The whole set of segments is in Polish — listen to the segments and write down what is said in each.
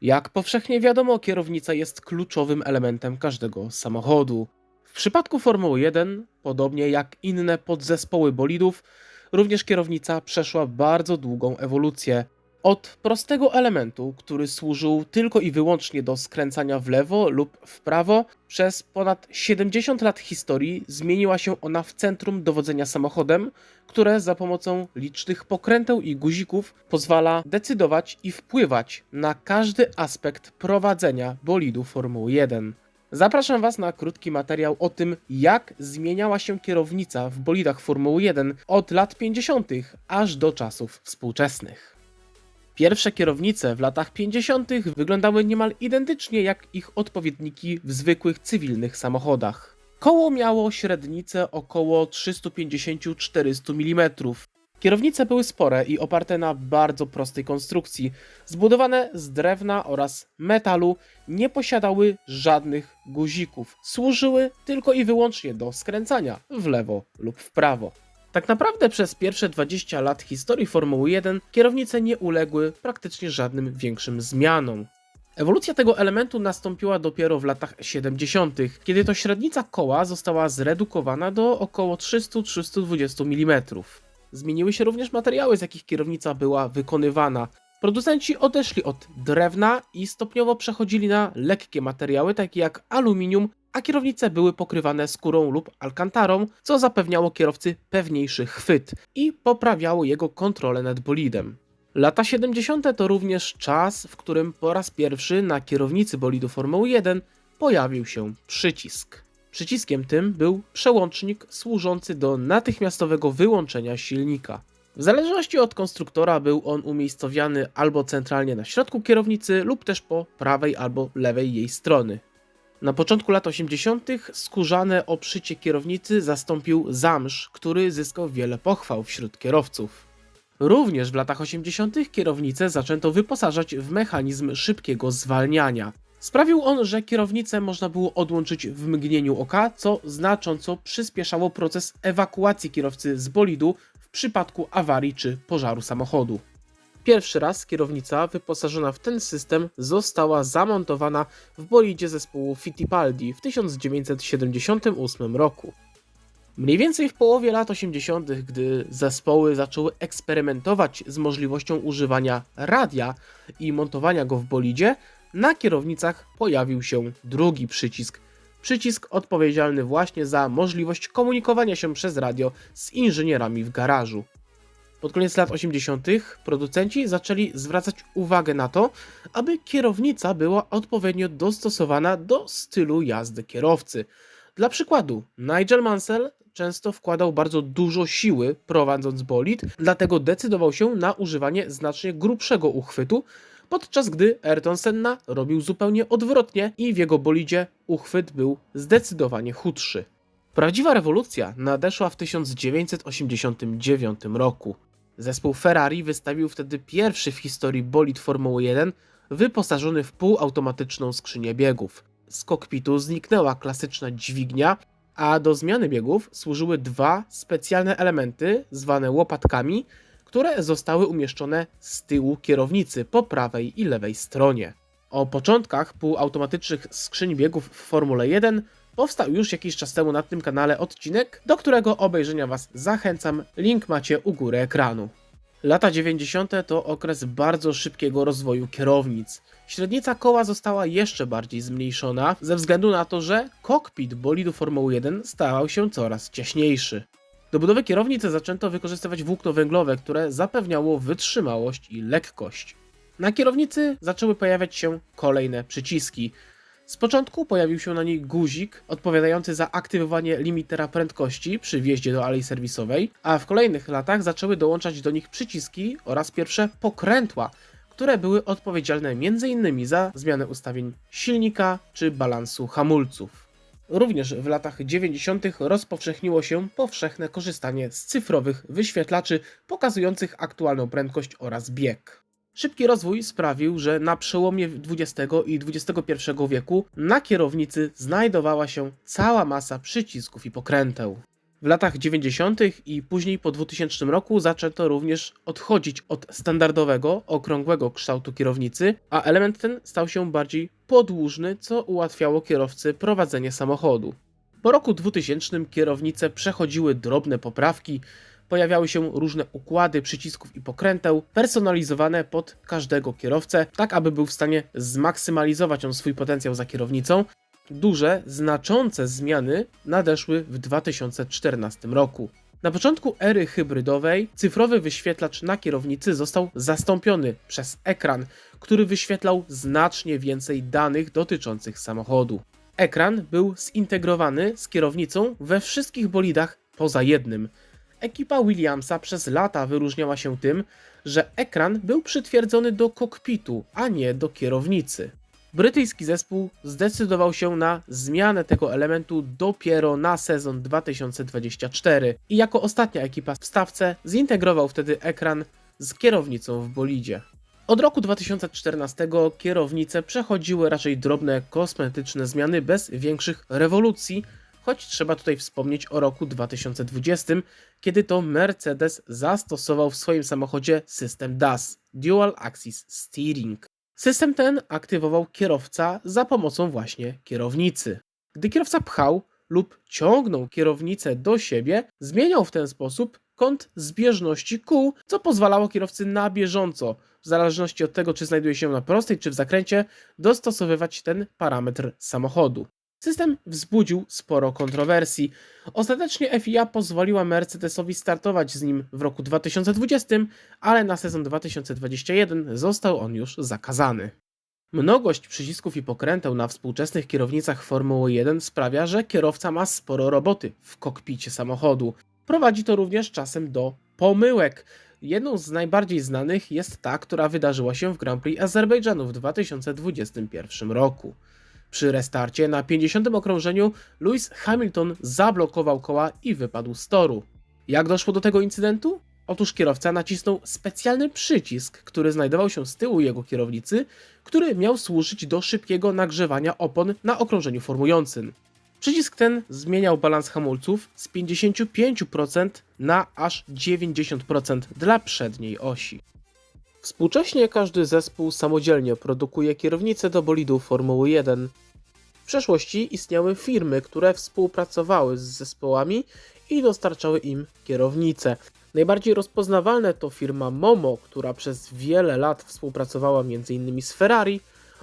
Jak powszechnie wiadomo, kierownica jest kluczowym elementem każdego samochodu. W przypadku Formuły 1, podobnie jak inne podzespoły bolidów, również kierownica przeszła bardzo długą ewolucję. Od prostego elementu, który służył tylko i wyłącznie do skręcania w lewo lub w prawo, przez ponad 70 lat historii zmieniła się ona w centrum dowodzenia samochodem, które za pomocą licznych pokręteł i guzików pozwala decydować i wpływać na każdy aspekt prowadzenia bolidu Formuły 1. Zapraszam Was na krótki materiał o tym, jak zmieniała się kierownica w bolidach Formuły 1 od lat 50. aż do czasów współczesnych. Pierwsze kierownice w latach 50. wyglądały niemal identycznie jak ich odpowiedniki w zwykłych cywilnych samochodach. Koło miało średnicę około 350-400 mm. Kierownice były spore i oparte na bardzo prostej konstrukcji. Zbudowane z drewna oraz metalu, nie posiadały żadnych guzików. Służyły tylko i wyłącznie do skręcania w lewo lub w prawo. Tak naprawdę przez pierwsze 20 lat historii Formuły 1 kierownice nie uległy praktycznie żadnym większym zmianom. Ewolucja tego elementu nastąpiła dopiero w latach 70., kiedy to średnica koła została zredukowana do około 300-320 mm. Zmieniły się również materiały, z jakich kierownica była wykonywana. Producenci odeszli od drewna i stopniowo przechodzili na lekkie materiały, takie jak aluminium, a kierownice były pokrywane skórą lub alkantarą, co zapewniało kierowcy pewniejszy chwyt i poprawiało jego kontrolę nad bolidem. Lata 70. to również czas, w którym po raz pierwszy na kierownicy bolidu Formuły 1 pojawił się przycisk. Przyciskiem tym był przełącznik służący do natychmiastowego wyłączenia silnika. W zależności od konstruktora był on umiejscowiany albo centralnie na środku kierownicy, lub też po prawej albo lewej jej strony. Na początku lat 80. skórzane obszycie kierownicy zastąpił zamsz, który zyskał wiele pochwał wśród kierowców. Również w latach 80. kierownice zaczęto wyposażać w mechanizm szybkiego zwalniania. Sprawił on, że kierownicę można było odłączyć w mgnieniu oka, co znacząco przyspieszało proces ewakuacji kierowcy z bolidu w przypadku awarii czy pożaru samochodu. Pierwszy raz kierownica wyposażona w ten system została zamontowana w bolidzie zespołu Fittipaldi w 1978 roku. Mniej więcej w połowie lat 80., gdy zespoły zaczęły eksperymentować z możliwością używania radia i montowania go w bolidzie, na kierownicach pojawił się drugi przycisk. Przycisk odpowiedzialny właśnie za możliwość komunikowania się przez radio z inżynierami w garażu. Pod koniec lat 80. producenci zaczęli zwracać uwagę na to, aby kierownica była odpowiednio dostosowana do stylu jazdy kierowcy. Dla przykładu, Nigel Mansell często wkładał bardzo dużo siły prowadząc bolid, dlatego decydował się na używanie znacznie grubszego uchwytu, podczas gdy Ayrton Senna robił zupełnie odwrotnie i w jego bolidzie uchwyt był zdecydowanie chudszy. Prawdziwa rewolucja nadeszła w 1989 roku. Zespół Ferrari wystawił wtedy pierwszy w historii bolid Formuły 1 wyposażony w półautomatyczną skrzynię biegów. Z kokpitu zniknęła klasyczna dźwignia, a do zmiany biegów służyły dwa specjalne elementy zwane łopatkami, które zostały umieszczone z tyłu kierownicy po prawej i lewej stronie. O początkach półautomatycznych skrzyń biegów w Formule 1 powstał już jakiś czas temu na tym kanale odcinek, do którego obejrzenia Was zachęcam, link macie u góry ekranu. Lata 90. to okres bardzo szybkiego rozwoju kierownic. Średnica koła została jeszcze bardziej zmniejszona ze względu na to, że kokpit bolidu Formuły 1 stawał się coraz ciaśniejszy. Do budowy kierownicy zaczęto wykorzystywać włókno węglowe, które zapewniało wytrzymałość i lekkość. Na kierownicy zaczęły pojawiać się kolejne przyciski. Z początku pojawił się na niej guzik odpowiadający za aktywowanie limitera prędkości przy wjeździe do alei serwisowej, a w kolejnych latach zaczęły dołączać do nich przyciski oraz pierwsze pokrętła, które były odpowiedzialne m.in. za zmianę ustawień silnika czy balansu hamulców. Również w latach 90. rozpowszechniło się powszechne korzystanie z cyfrowych wyświetlaczy pokazujących aktualną prędkość oraz bieg. Szybki rozwój sprawił, że na przełomie XX i XXI wieku na kierownicy znajdowała się cała masa przycisków i pokręteł. W latach 90. i później po 2000 roku zaczęto również odchodzić od standardowego, okrągłego kształtu kierownicy, a element ten stał się bardziej podłużny, co ułatwiało kierowcy prowadzenie samochodu. Po roku 2000 kierownice przechodziły drobne poprawki, pojawiały się różne układy przycisków i pokręteł, personalizowane pod każdego kierowcę, tak aby był w stanie zmaksymalizować on swój potencjał za kierownicą. Duże, znaczące zmiany nadeszły w 2014 roku. Na początku ery hybrydowej cyfrowy wyświetlacz na kierownicy został zastąpiony przez ekran, który wyświetlał znacznie więcej danych dotyczących samochodu. Ekran był zintegrowany z kierownicą we wszystkich bolidach poza jednym. Ekipa Williamsa przez lata wyróżniała się tym, że ekran był przytwierdzony do kokpitu, a nie do kierownicy. Brytyjski zespół zdecydował się na zmianę tego elementu dopiero na sezon 2024 i jako ostatnia ekipa w stawce zintegrował wtedy ekran z kierownicą w bolidzie. Od roku 2014 kierownice przechodziły raczej drobne kosmetyczne zmiany bez większych rewolucji, choć trzeba tutaj wspomnieć o roku 2020, kiedy to Mercedes zastosował w swoim samochodzie system DAS Dual Axis Steering. System ten aktywował kierowca za pomocą właśnie kierownicy. Gdy kierowca pchał lub ciągnął kierownicę do siebie, zmieniał w ten sposób kąt zbieżności kół, co pozwalało kierowcy na bieżąco, w zależności od tego, czy znajduje się na prostej czy w zakręcie, dostosowywać ten parametr samochodu. System wzbudził sporo kontrowersji. Ostatecznie FIA pozwoliła Mercedesowi startować z nim w roku 2020, ale na sezon 2021 został on już zakazany. Mnogość przycisków i pokręteł na współczesnych kierownicach Formuły 1 sprawia, że kierowca ma sporo roboty w kokpicie samochodu. Prowadzi to również czasem do pomyłek. Jedną z najbardziej znanych jest ta, która wydarzyła się w Grand Prix Azerbejdżanu w 2021 roku. Przy restarcie na 50 okrążeniu Lewis Hamilton zablokował koła i wypadł z toru. Jak doszło do tego incydentu? Otóż kierowca nacisnął specjalny przycisk, który znajdował się z tyłu jego kierownicy, który miał służyć do szybkiego nagrzewania opon na okrążeniu formującym. Przycisk ten zmieniał balans hamulców z 55% na aż 90% dla przedniej osi. Współcześnie każdy zespół samodzielnie produkuje kierownice do bolidów Formuły 1. Przeszłości istniały firmy, które współpracowały z zespołami i dostarczały im kierownice. Najbardziej rozpoznawalne to firma Momo, która przez wiele lat współpracowała m.in. z Ferrari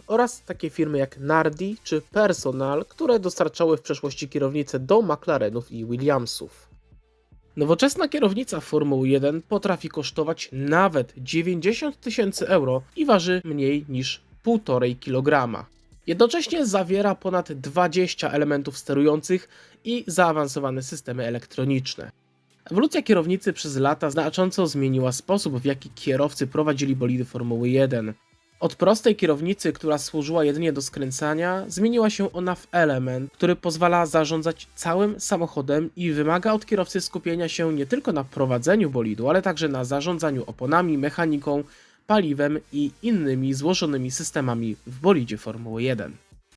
oraz takie firmy jak Nardi czy Personal, które dostarczały w przeszłości kierownice do McLarenów i Williamsów. Nowoczesna kierownica Formuły 1 potrafi kosztować nawet 90 tysięcy euro i waży mniej niż 1,5 kg. Jednocześnie zawiera ponad 20 elementów sterujących i zaawansowane systemy elektroniczne. Ewolucja kierownicy przez lata znacząco zmieniła sposób, w jaki kierowcy prowadzili bolidy Formuły 1. Od prostej kierownicy, która służyła jedynie do skręcania, zmieniła się ona w element, który pozwala zarządzać całym samochodem i wymaga od kierowcy skupienia się nie tylko na prowadzeniu bolidu, ale także na zarządzaniu oponami, mechaniką, paliwem i innymi złożonymi systemami w bolidzie Formuły 1.